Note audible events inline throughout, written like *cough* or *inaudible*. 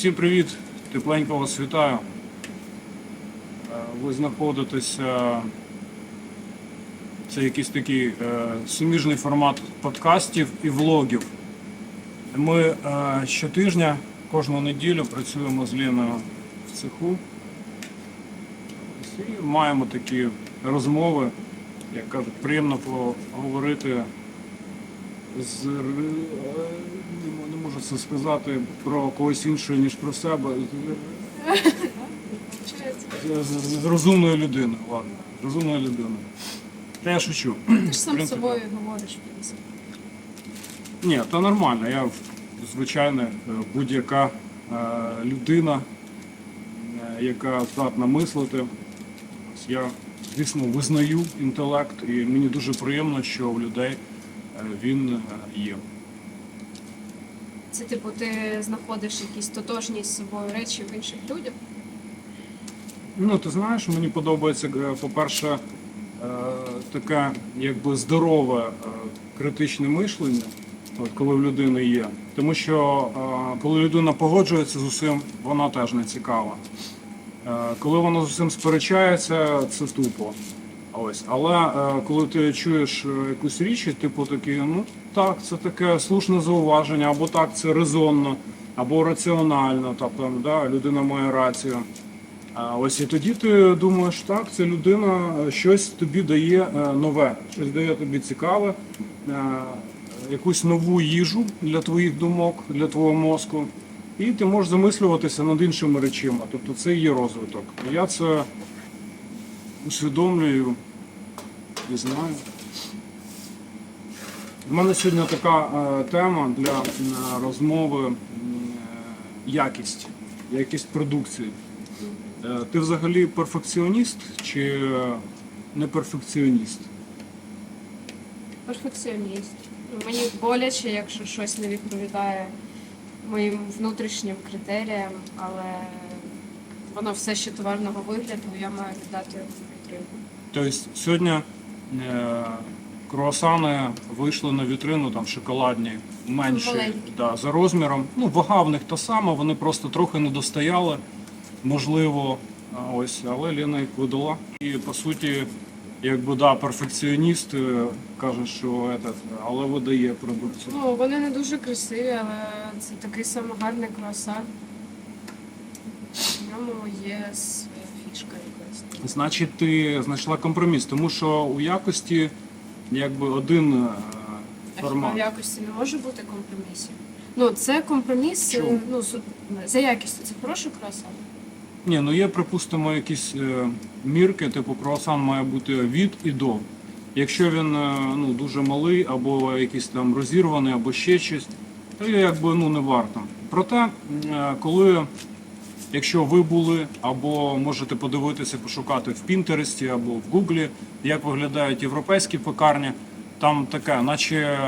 Всім привіт! Тепленько вас вітаю. Е, Ви знаходитеся. Це якийсь такий е, суміжний формат подкастів і влогів. Ми е, щотижня, кожну неділю працюємо з Ліною в цеху. І маємо такі розмови, як кажуть, приємно поговорити з це сказати про когось іншого, ніж про себе. З, з, з розумною людиною, ладно. З розумною людиною. Та я шучу. Ти ж сам з собою говориш, в принципі. Ні, то нормально. Я звичайно е, будь-яка е, людина, е, яка здатна мислити. Я, звісно, визнаю інтелект, і мені дуже приємно, що в людей е, він е, є. Це типу ти знаходиш якісь тотожні з собою речі в інших людях. Ну, ти знаєш, мені подобається, е, по-перше, е, таке якби здорове е, критичне мишлення, от, коли в людини є. Тому що коли людина погоджується з усім, вона теж не цікава. Коли вона з усім сперечається, це тупо. Ось. Але коли ти чуєш якусь річ, типу такий, ну так, це таке слушне зауваження, або так, це резонно, або раціонально, тобто да, людина має рацію. А ось і тоді ти думаєш, так, ця людина е, щось тобі дає е, нове, щось дає тобі цікаве, е, якусь нову їжу для твоїх думок, для твого мозку. І ти можеш замислюватися над іншими речами. Тобто це і є розвиток. Я це усвідомлюю і знаю. У мене сьогодні така е, тема для е, розмови е, якість, якість продукції. Ти взагалі перфекціоніст чи не перфекціоніст? Перфекціоніст. Мені боляче, якщо щось не відповідає моїм внутрішнім критеріям, але воно все ще товарного вигляду, я маю віддати його вітрину. Тобто сьогодні круасани вийшли на вітрину, там шоколадні, менші Маленькі. да, за розміром. Ну, вага в них та сама, вони просто трохи не достояли, можливо, а ось, але Лена їх видала. І по суті, якби да, перфекціоніст е, каже, що этот, але видає продукцію. Ну, вони не дуже красиві, але це такий самий гарний круасан. В ньому є своя фішка якась. Значить, ти знайшла компроміс, тому що у якості якби один е, А хіба в якості не може бути компромісів? Ну, це компроміс, Чому? е, ну, су- за якістю. Це хороший круасан. Ні, ну є, припустимо, якісь е, мірки, типу круасан має бути від і до. Якщо він е, ну, дуже малий, або якийсь там розірваний, або ще щось, то якби ну, не варто. Проте, е, коли, якщо ви були, або можете подивитися, пошукати в Пінтересті або в Гуглі, як виглядають європейські пекарні, там таке, наче,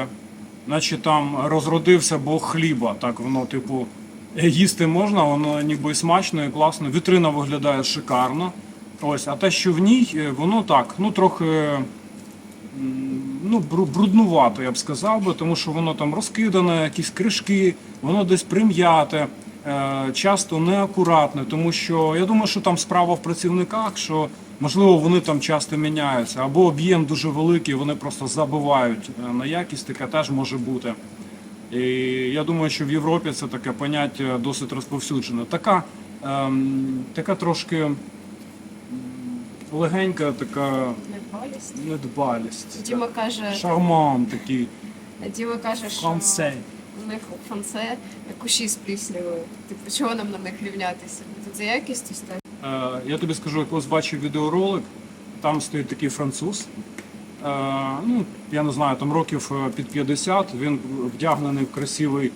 наче там розродився Бог хліба, так воно, типу, їсти можна, воно ніби смачно і класно. Вітрина виглядає шикарно. Ось, а те, що в ній, е, воно так, ну трохи ну, бруднувато, я б сказав би, тому що воно там розкидане, якісь кришки, воно десь прим'яте, часто неакуратне, тому що я думаю, що там справа в працівниках, що можливо вони там часто міняються, або об'єм дуже великий, вони просто забивають е, на якість, таке теж може бути. І я думаю, що в Європі це таке поняття досить розповсюджене. Така, ем, така трошки легенька, така Недбалість. недбалість. Діма каже, Шарман такий. Діма каже, що Францей. У них франце кущі з пліснявою. Типу, чого нам на них рівнятися? Тут за якістю стати. Е, я тобі скажу, як ось бачив відеоролик, там стоїть такий француз. Е, ну, я не знаю, там років е, під 50, він вдягнений в красивий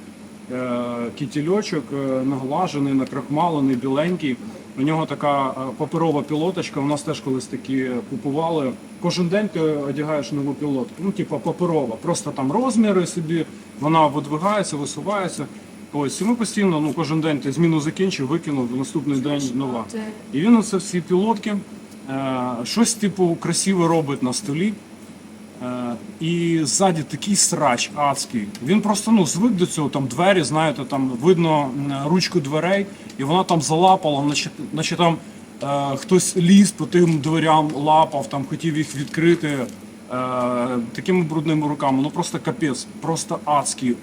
е, кітільочок, е, наглажений, накрахмалений, біленький. У нього така е, паперова пілоточка, у нас теж колись такі купували. Кожен день ти одягаєш нову пілотку. Ну, типу паперова, просто там розміри собі, вона видвигається, висувається. Ось і ми постійно, ну кожен день ти зміну закінчив, викинув, наступний день нова. І він оце всі пілотки, е, щось типу красиве робить на столі. Е, і ззаді такий срач адський. Він просто ну, звик до цього, там двері, знаєте, там видно ручку дверей, і вона там залапала, наче, наче там е, хтось ліз по тим дверям, лапав, там хотів їх відкрити такими брудними руками. Ну просто капець, просто адський.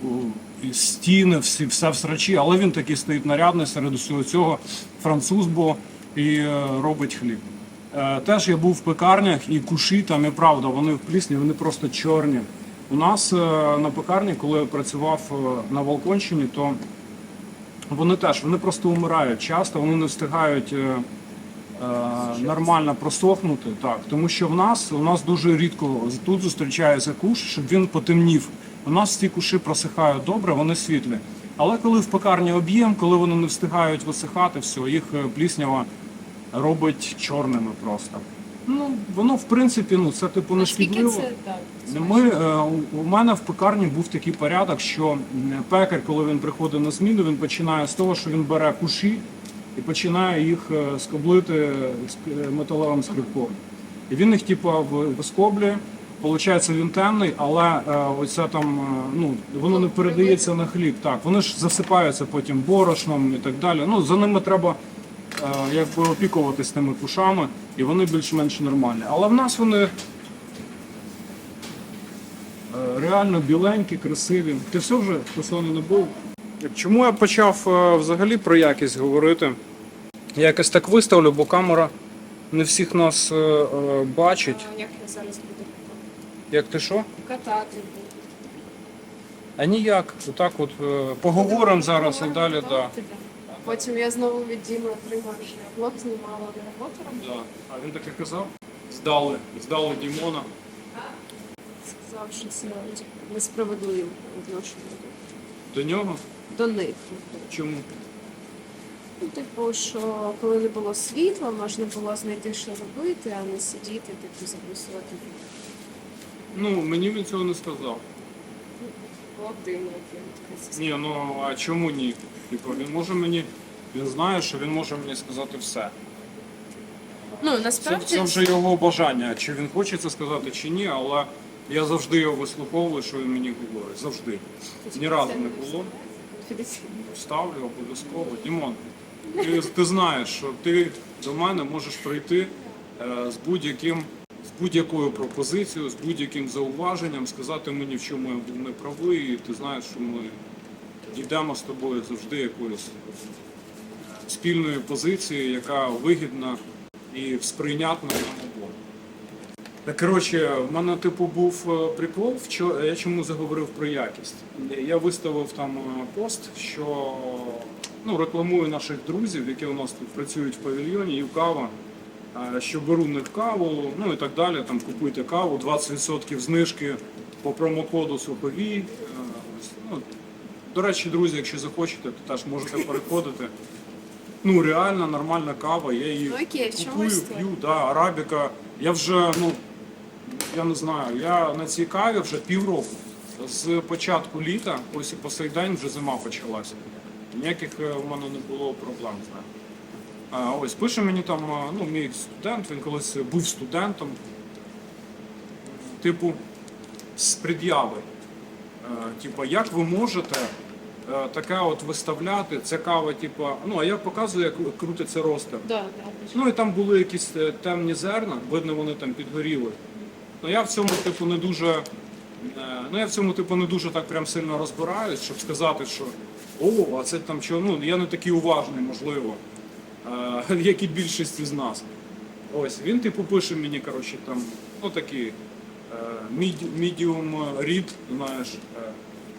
Стіни, всі, все в срачі, але він такий стоїть нарядний серед усього цього. Француз бо і е, робить хліб. Е, Теж я був в пекарнях і куші там, і правда, вони в плісні, вони просто чорні. У нас е, на пекарні, коли я працював е, на Волконщині, то вони теж вони просто вмирають часто, вони не встигають е, е, нормально просохнути. Так, тому що в нас у нас дуже рідко тут зустрічається куш, щоб він потемнів. У нас ці куші просихають добре, вони світлі. Але коли в пекарні об'єм, коли вони не встигають висихати, все, їх е, пліснява робить чорними просто. Ну, воно в принципі, ну це типу не шкідливо. Ми, е, у- мене в пекарні був такий порядок, що пекар, коли він приходить на зміну, він починає з того, що він бере куші і починає їх е, скоблити ск- е, металевим скрипком. І він їх типу вискоблює. Получається, він темний, але е, оця там е, ну воно не передається на хліб. Так, вони ж засипаються потім борошном і так далі. Ну за ними треба е, якби опікуватись тими кушами, і вони більш-менш нормальні. Але в нас вони Е, Реально біленькі, красиві. Ти все вже Херсоні не був? Чому я почав е, взагалі про якість говорити? Я якось так виставлю, бо камера не всіх нас е, е, бачить. А Як я зараз буду Як ти що? катати? А ніяк. Отак от е, поговоримо зараз і далі. Да. Потім я знову від Діми отримав, що я блог знімала не роботером. Да. А він таке казав? Здали, здали Дімона. Сказав, що це несправедливо відношення До нього? до них. Чому? Ну, типу, що коли не було світла, можна було знайти, що робити, а не сидіти, типу, записувати. Ну, мені він цього не сказав. Б дивно, як він таке це Ні, ну а чому ні? Типу, він може мені. Він знає, що він може мені сказати все. Ну, Це, насправді, це вже його бажання, чи він хоче це сказати, чи ні, але я завжди його вислуховую, що він мені говорить. Завжди. Ні разу не було. Ставлю обов'язково. Дімон, ти, ти знаєш, що ти до мене можеш прийти е, з будь-яким. Будь-якою пропозицією, з будь-яким зауваженням, сказати мені, в чому я був неправий, і ти знаєш, що ми дійдемо з тобою завжди якоїсь спільної позиції, яка вигідна і сприйнятна Коротше, в мене типу був е, прикол, я чому заговорив про якість. Я виставив там е, пост, що ну, рекламую наших друзів, які у нас тут працюють в павільйоні, і кава, е, що беру в них каву, ну і так далі. Там купуйте каву, 20% знижки по промокоду Суховій. Е, Ну, до речі, друзі, якщо захочете, то теж можете переходити. Ну, реально нормальна кава, я її Ну, окей, купую, п'ю, да, арабіка. Я вже, ну, я не знаю, я на цій каві вже півроку. З початку літа, ось і по сей день вже зима почалася. Ніяких е, в мене не було проблем. А, ось пише мені там, е, ну, мій студент, він колись був студентом. Типу, з пред'яви. Е, Типа, як ви можете таке от виставляти, ця кава, типа, ну а я показую, як крутиться ростер. Да, да. Ну і там були якісь темні зерна, видно, вони там підгоріли. Ну я в цьому типу не дуже. е, Ну я в цьому типу не дуже так прям сильно розбираюсь, щоб сказати, що о, а це там що, ну я не такий уважний, можливо, е, *laughs* як і більшість із нас. Ось він типу пише мені, коротше, там, ну такі medium read, знаєш, е,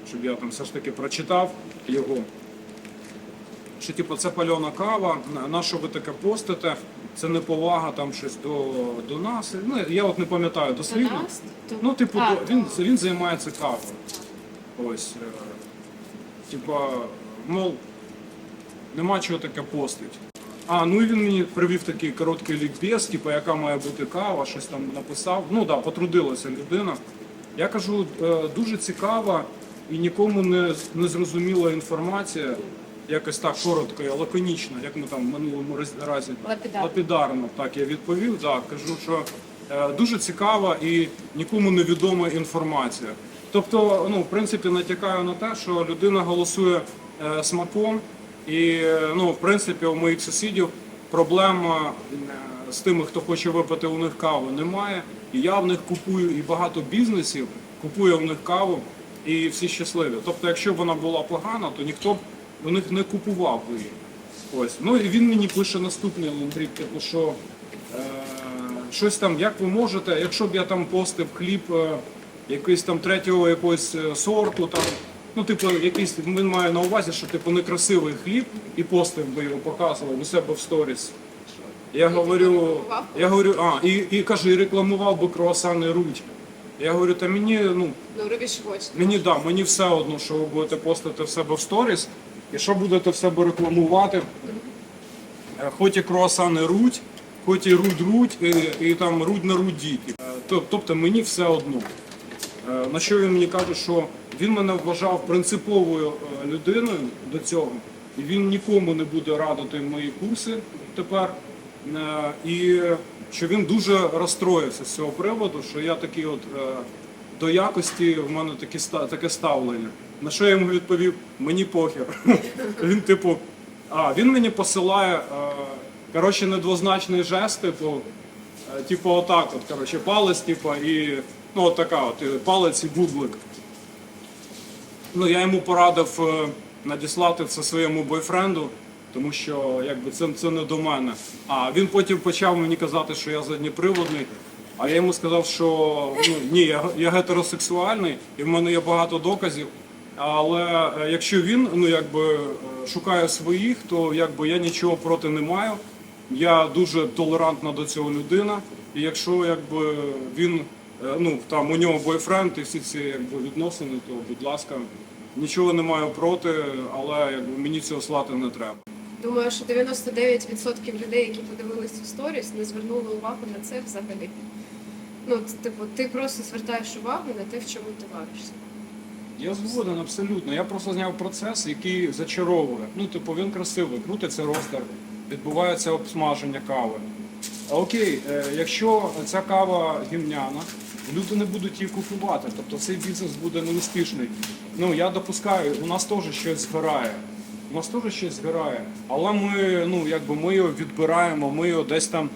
щоб я там все ж таки прочитав його що типу, це пальона кава, на- що ви таке постите, це неповага там щось до, до нас. Ну, я от не пам'ятаю До дослівно. нас? Ну, типу, А, то, він, то- він займається кавою. Ось. е, Типа, мов, нема чого таке постить. А, ну і він мені привів такий короткий лікбез, типу, яка має бути кава, щось там написав. Ну так, да, потрудилася людина. Я кажу, е, дуже цікава і нікому не, не зрозуміла інформація. Якось так коротко і лаконічно, як ми там в минулому раз- разі Лапідарно. лапідарно так я відповів. Да, кажу, що е, дуже цікава і нікому невідома інформація. Тобто, ну, в принципі, натякаю на те, що людина голосує е, смаком, і е, ну, в принципі, у моїх сусідів проблем е, з тими, хто хоче випити у них каву, немає. І я в них купую, і багато бізнесів купує в них каву, і всі щасливі. Тобто, якщо б вона була погана, то ніхто б у них не купував її. Ось. Ну і він мені пише наступний Андрій, типу, що е, щось там, як ви можете, якщо б я там постив хліб е, якийсь там третього якогось е, сорту, там, ну, типу, якийсь він має на увазі, що типу некрасивий хліб і постив би його показував у себе в сторіс. Я говорю, я говорю, а, і, і каже, і рекламував би круасани Рудь. Я говорю, та мені, ну, Ну, робіть хочете. Мені да, мені все одно, що ви будете постити в себе в сторіс, і що будете в себе рекламувати. Е, Хоч і круасани руть, хоч і рудь руть, і, і там рудь на руді. Е, Тобто мені все одно. Е, На що він мені каже, що він мене вважав принциповою е, людиною до цього, і він нікому не буде радити мої курси тепер. Е, І що він дуже розстроївся з цього приводу, що я такий от е, до якості в мене таке ставлення. На що я йому відповів: мені похер. *laughs* Він, типу, а він мені посилає е, коротше, недвозначний жест, типу, е, типу, отак, от, коротше, палець, типу, і ну, от така, от, палець і бублик. Ну, я йому порадив е, надіслати це своєму бойфренду, тому що якби це, це не до мене. А він потім почав мені казати, що я задніприводний. А я йому сказав, що ну, ні, я, я гетеросексуальний і в мене є багато доказів. Але е, якщо він ну, якби, е, шукає своїх, то якби, я нічого проти не маю. Я дуже толерантна до цього людина. І якщо якби, він, е, ну, там, у нього бойфренд і всі ці якби, відносини, то будь ласка, нічого не маю проти, але якби, мені цього слати не треба. Думаю, що 99% людей, які подивились цю сторіс, не звернули увагу на це взагалі. Ну, типу, ти просто звертаєш увагу на те, в чому ти варишся. Я згоден абсолютно. Я просто зняв процес, який зачаровує. Ну, типу, він красивий, крутиться ростер, відбувається обсмаження кави. А окей, е, якщо ця кава гімняна, люди не будуть її купувати, тобто цей бізнес буде неуспішний. Ну я допускаю, у нас теж щось згорає. У нас теж щось згорає. Але ми, ну, якби ми його відбираємо, ми його десь там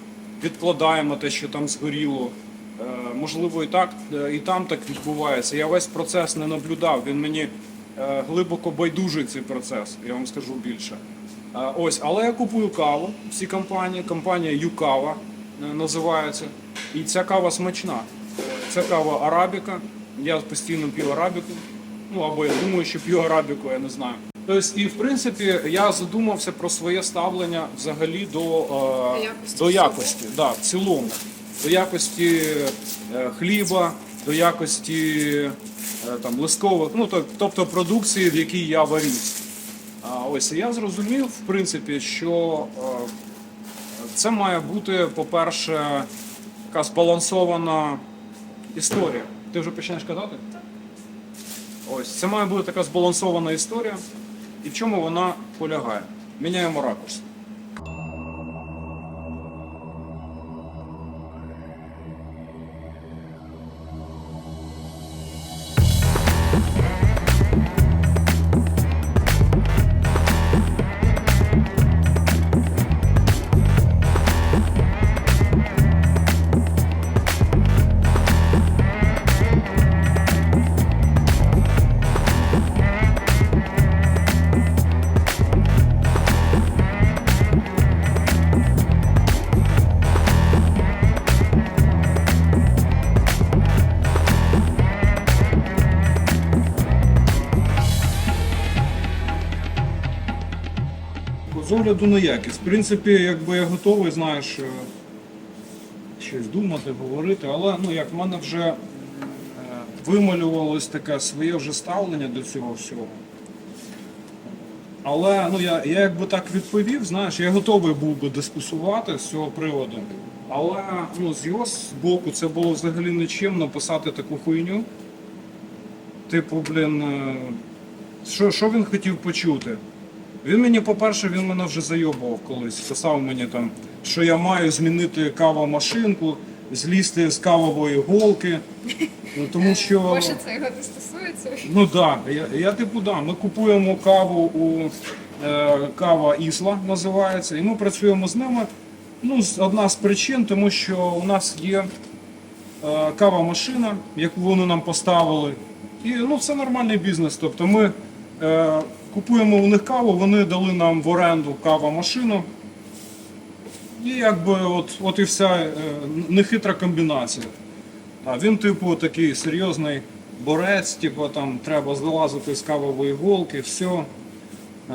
відкладаємо, те, що там згоріло. Можливо, і так е, і там так відбувається. Я весь процес не наблюдав. Він мені е, глибоко байдужий цей процес. Я вам скажу більше. Е, Ось, але я купую каву в цій компанії. Компанія Юкава називається. І ця кава смачна. Це кава арабіка. Я постійно п'ю арабіку. Ну або я думаю, що п'ю арабіку, я не знаю. Тобто, і в принципі я задумався про своє ставлення взагалі до, е, якості до якості, да, в цілому. До якості е, хліба, до якості е, там, листкових, ну то- тобто продукції, в якій я варю. А ось я зрозумів, в принципі, що е, це має бути, по-перше, така збалансована історія. Ти вже почнеш казати? Ось це має бути така збалансована історія. І в чому вона полягає? Міняємо ракурс. Огляду на якість. В принципі, якби я готовий, знаєш, е, щось думати, говорити, але ну як в мене вже е, вималювалось таке своє вже ставлення до цього всього. Але ну я, я якби так відповів, знаєш, я готовий був би дискусувати з цього приводу. Але ну, з його боку це було взагалі нічим написати таку хуйню. Типу, блін, е, що, що він хотів почути? Він мені, по-перше, він мене вже зайобував колись. Писав мені там, що я маю змінити кавомашинку, злізти з кавової голки. Ну, Тому що Боже, це його не стосується. Ну так, да, я, я типу да. Ми купуємо каву у е, кава Ісла називається, і ми працюємо з ними. Ну, одна з причин, тому що у нас є е, кава-машина, яку вони нам поставили. І ну, це нормальний бізнес. Тобто ми е, купуємо у них каву, вони дали нам в оренду кава-машину. І якби от, от і вся е, нехитра комбінація. А він, типу, такий серйозний борець, типу, там треба залазити з кавової голки, все. Е,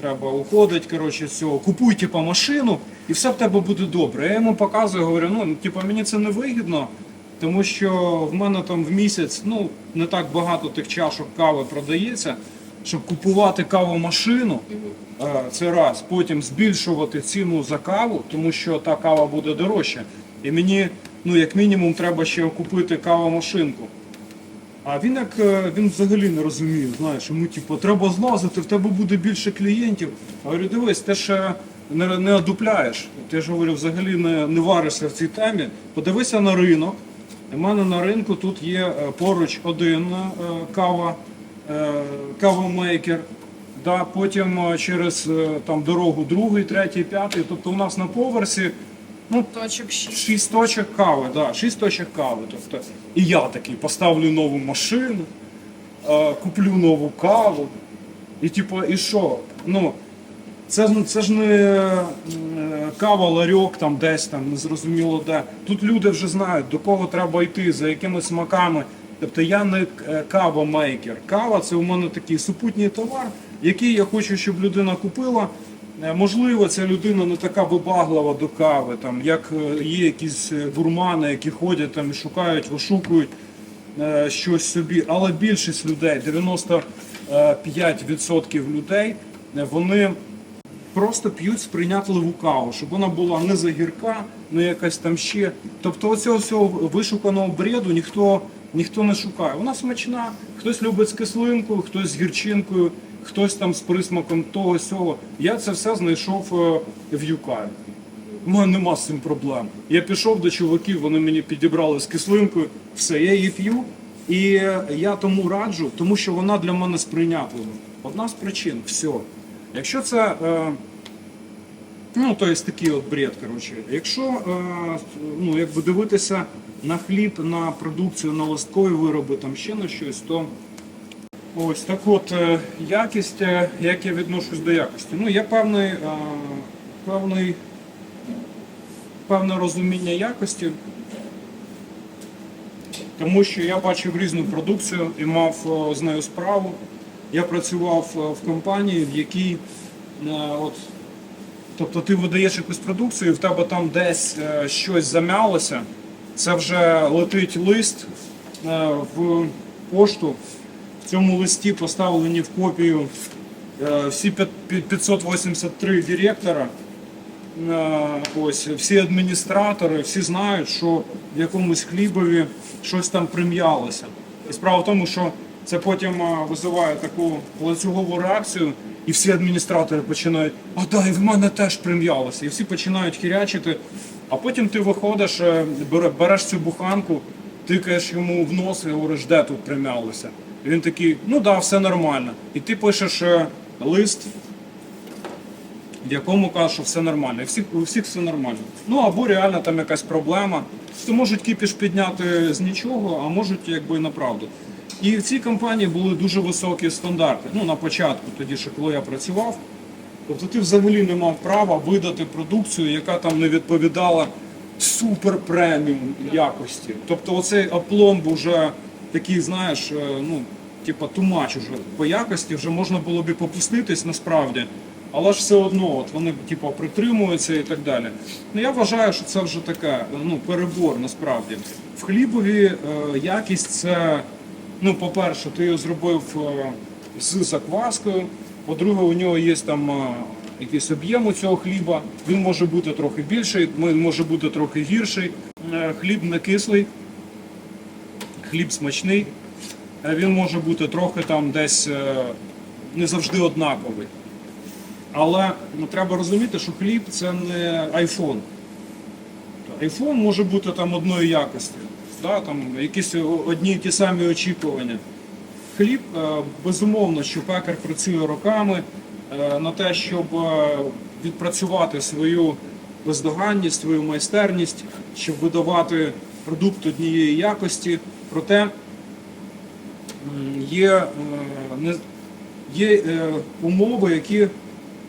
треба уходити, коротше, з цього. Купуй, типу, машину, і все в тебе буде добре. Я йому показую, говорю, ну, типу, мені це не вигідно, тому що в мене там в місяць ну, не так багато тих чашок кави продається, щоб купувати кавомашину. Е, Це раз. Потім збільшувати ціну за каву, тому що та кава буде дорожча. І мені, ну, як мінімум, треба ще купити кавомашинку. А він як е, він взагалі не розуміє, знаєш, йому типу, треба злазити, в тебе буде більше клієнтів. Я говорю, дивись, ти ще не, не одупляєш. Ти ж говорю, взагалі не, не варишся в цій темі. Подивися на ринок. У мене на ринку тут є е, поруч один кава, кавомейкер. Да, потім е, через е, там дорогу другий, третій, п'ятий. Тобто у нас на поверсі ну, Точок 6. Шість точок кави, да, шість точок кави. Тобто, і я такий поставлю нову машину, е, куплю нову каву. І типу, і що? Ну, це, ж- це ж не е, кава ларьок там десь там, незрозуміло де. Тут люди вже знають, до кого треба йти, за якими смаками. Тобто я не е, кавомейкер. Кава це у мене такий супутній товар, який я хочу, щоб людина купила. Е, Можливо, ця людина не така вибаглива до кави, там, як е, є якісь гурмани, які ходять там і шукають, вишукують щось собі. Але більшість людей, 95% людей, вони просто п'ють сприйнятливу каву, щоб вона була не загірка, не якась там ще. Тобто оцього всього вишуканого бреду ніхто, ніхто не шукає. Вона смачна, хтось любить з кислинкою, хтось з гірчинкою, хтось там з присмаком того сього. Я це все знайшов е, в Юкаї. У мене нема з цим проблем. Я пішов до чуваків, вони мені підібрали з кислинкою, все, я її п'ю. І е, я тому раджу, тому що вона для мене сприйнятлива. Одна з причин, все. Якщо це. Ну, то є такий от бред, коротше. Якщо е, ну, якби дивитися на хліб, на продукцію, на листкові вироби, там ще на щось, то ось так от е, якість, е, як я відношусь до якості. Ну, є певний, певний, певне розуміння якості, тому що я бачив різну продукцію і мав з нею справу. Я працював в компанії, в якій от, Тобто ти видаєш якусь продукцію, і в тебе там десь е, щось зам'ялося, це вже летить лист е, в пошту. В цьому листі поставлені в копію е, всі 583 директора, ось, всі адміністратори, всі знають, що в якомусь хлібові щось там прим'ялося. І справа в тому, що це потім визиває таку ланцюгову реакцію, і всі адміністратори починають, а да, і в мене теж прим'ялося. І всі починають хірячити. А потім ти виходиш, е, береш цю буханку, тикаєш йому в нос і говориш, де тут прим'ялося. І він такий, ну да, все нормально. І ти пишеш е, лист, в якому кажуть, що все нормально. І всіх, у всіх все нормально. Ну або реально там якась проблема. То можуть кіпіш підняти з нічого, а можуть якби на правду. І в цій компанії були дуже високі стандарти. Ну, на початку, тоді ще коли я працював. Тобто ти взагалі не мав права видати продукцію, яка там не відповідала супер преміум якості. Тобто оцей опломб вже такий, знаєш, е, ну, типа тумач уже по якості, вже можна було б і попуститись насправді. Але ж все одно, от вони типу, притримуються і так далі. Ну я вважаю, що це вже таке ну, перебор насправді. В хлібові е, якість це, ну, по-перше, ти його зробив е, з закваскою. По-друге, у нього є там е, якийсь об'єм у цього хліба. Він може бути трохи більший, він може бути трохи гірший. Е, Хліб не кислий, хліб смачний. Він може бути трохи там десь не завжди однаковий. Але ну, треба розуміти, що хліб це не айфон. Айфон може бути там одної якості, да, там якісь одні й ті самі очікування. Хліб, е, безумовно, що пекар працює роками е, на те, щоб е, відпрацювати свою бездоганність, свою майстерність, щоб видавати продукт однієї якості. Проте є, є умови, які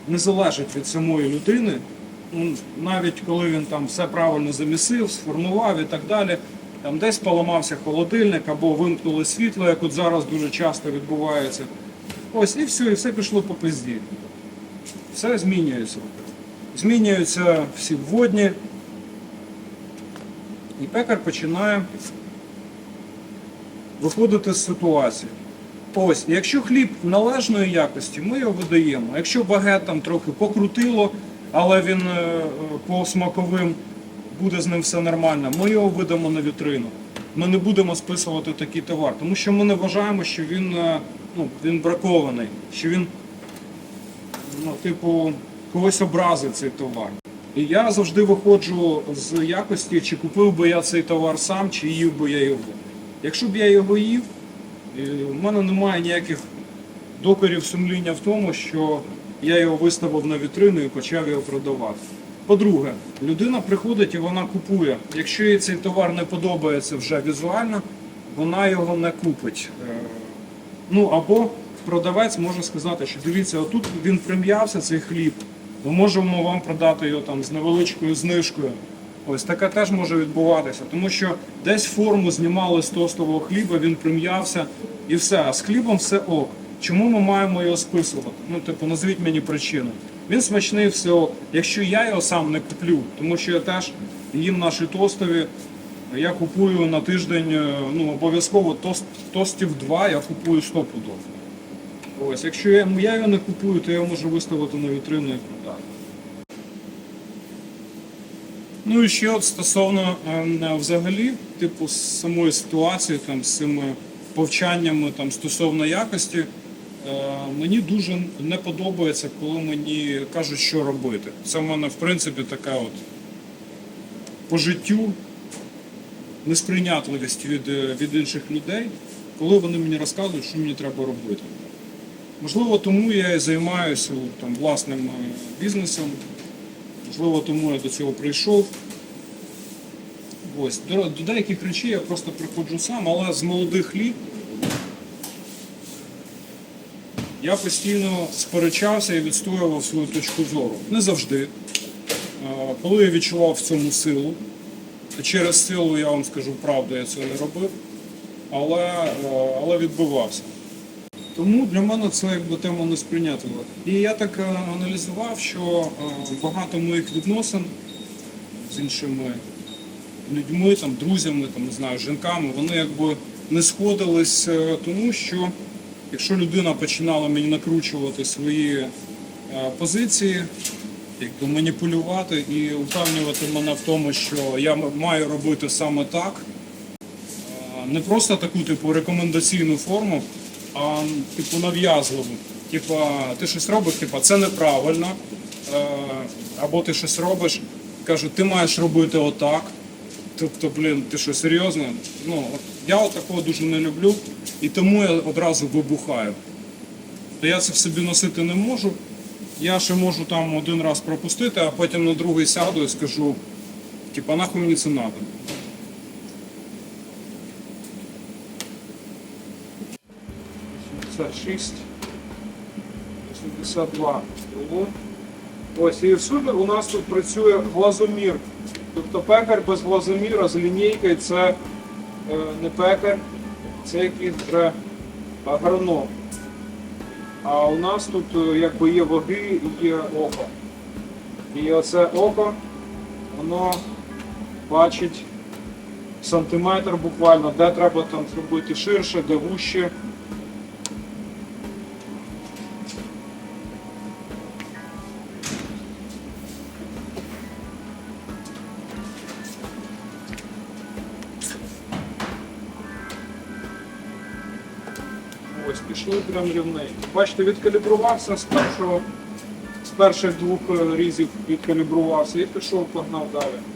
не залежать від самої людини. Навіть коли він там все правильно замісив, сформував і так далі, там десь поламався холодильник або вимкнули світло, як от зараз дуже часто відбувається. Ось і все, і все пішло по пизді. Все змінюється. Змінюються всі вводні. І пекар починає виходити з ситуації. Ось, якщо хліб належної якості, ми його видаємо. Якщо багет там трохи покрутило, але він е, е, по смаковим буде з ним все нормально, ми його видамо на вітрину. Ми не будемо списувати такий товар, тому що ми не вважаємо, що він, е, ну, він бракований, що він, ну, типу, когось образив цей товар. І я завжди виходжу з якості, чи купив би я цей товар сам, чи їв би я його. Якщо б я його їв, у мене немає ніяких докорів сумління в тому, що я його виставив на вітрину і почав його продавати. По-друге, людина приходить і вона купує. Якщо їй цей товар не подобається вже візуально, вона його не купить. Е, Ну або продавець може сказати, що дивіться, отут він прим'явся цей хліб. Ми можемо вам продати його там з невеличкою знижкою. Ось таке теж може відбуватися, тому що десь форму знімали з тостового хліба, він прим'явся і все. А з хлібом все ок. Чому ми маємо його списувати? Ну, типу, назвіть мені причину. Він смачний все. Якщо я його сам не куплю, тому що я теж їм наші тостові, я купую на тиждень, е, ну обов'язково тост, тостів два я купую стопудов. Ось, якщо я, я його не купую, то я можу виставити на вітрину і продати. Ну і ще от стосовно е, взагалі, типу, самої ситуації, там, з цими повчаннями там, стосовно якості, мені дуже не подобається, коли мені кажуть, що робити. Це в мене, в принципі, така от по життю несприйнятливість від, е, від інших людей, коли вони мені розказують, що мені треба робити. Можливо, тому я і займаюся там, власним е, бізнесом. Можливо, тому я до цього прийшов. Ось. До, до деяких речей я просто приходжу сам, але з молодих літ я постійно сперечався і відстоював свою точку зору. Не завжди. Е, Коли я відчував в цьому силу, через силу я вам скажу правду, я цього не робив, але, е, але відбивався. Тому для мене це якби тема не сприйнятлива. І я так е, аналізував, що багато моїх відносин з іншими людьми, там, друзями, там, не знаю, жінками, вони якби не сходились, тому що якщо людина починала мені накручувати свої е, позиції, якби маніпулювати і упевнювати мене в тому, що я маю робити саме так, Е, не просто таку типу рекомендаційну форму, а типу нав'язливу. Типа, ти щось робиш, типа, це неправильно. Е, або ти щось робиш, кажуть, ти маєш робити отак. Тобто, блін, ти що серйозно? Ну, я такого дуже не люблю, і тому я одразу вибухаю. То я це в собі носити не можу. Я ще можу там один раз пропустити, а потім на другий сяду і скажу, типа, нахуй мені це треба. 86, 82 було. Ось, і всюди у нас тут працює глазомір. Тобто пекар без глазоміра з лінійкою це не пекар, це якийсь вже агроном. А у нас тут е, якби є ваги і є око. І оце око, воно бачить сантиметр буквально, де треба там зробити ширше, де вуще. Пішли рівний. Бачите, відкалібрувався з першого, з перших двох е, різів відкалібрувався і пішов, погнав далі.